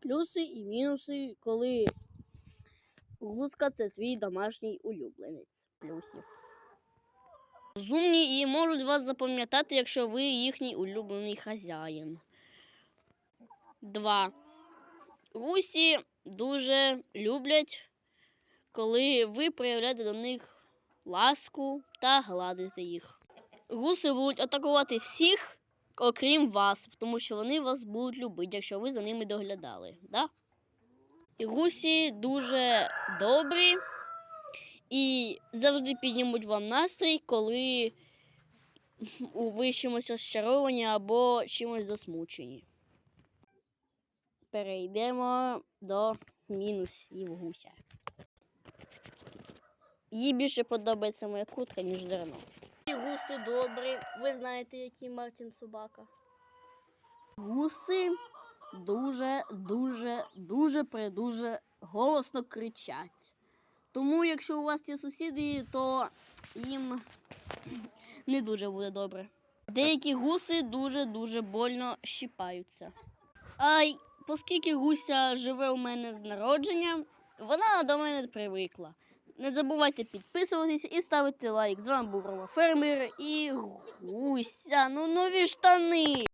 плюси і мінуси, коли гуска це твій домашній улюбленець. Плюсів. Розумні і можуть вас запам'ятати, якщо ви їхній улюблений хазяїн. Два. Гусі дуже люблять, коли ви проявляєте до них ласку та гладите їх. Гуси будуть атакувати всіх, окрім вас, тому що вони вас будуть любити, якщо ви за ними доглядали. Да? І гусі дуже добрі і завжди піднімуть вам настрій, коли ви чимось розчаровані або чимось засмучені. Перейдемо до мінусів гуся. Їй більше подобається моя куртка, ніж зерно. І гуси добрі. Ви знаєте, який Мартін собака. Гуси дуже, дуже, дуже придуже голосно кричать. Тому, якщо у вас є сусіди, то їм не дуже буде добре. Деякі гуси дуже-дуже больно щіпаються. А оскільки гуся живе у мене з народження, вона до мене привикла. Не забувайте підписуватися і ставити лайк. З вами був Рома Фермер і Гуся. Ну нові штани.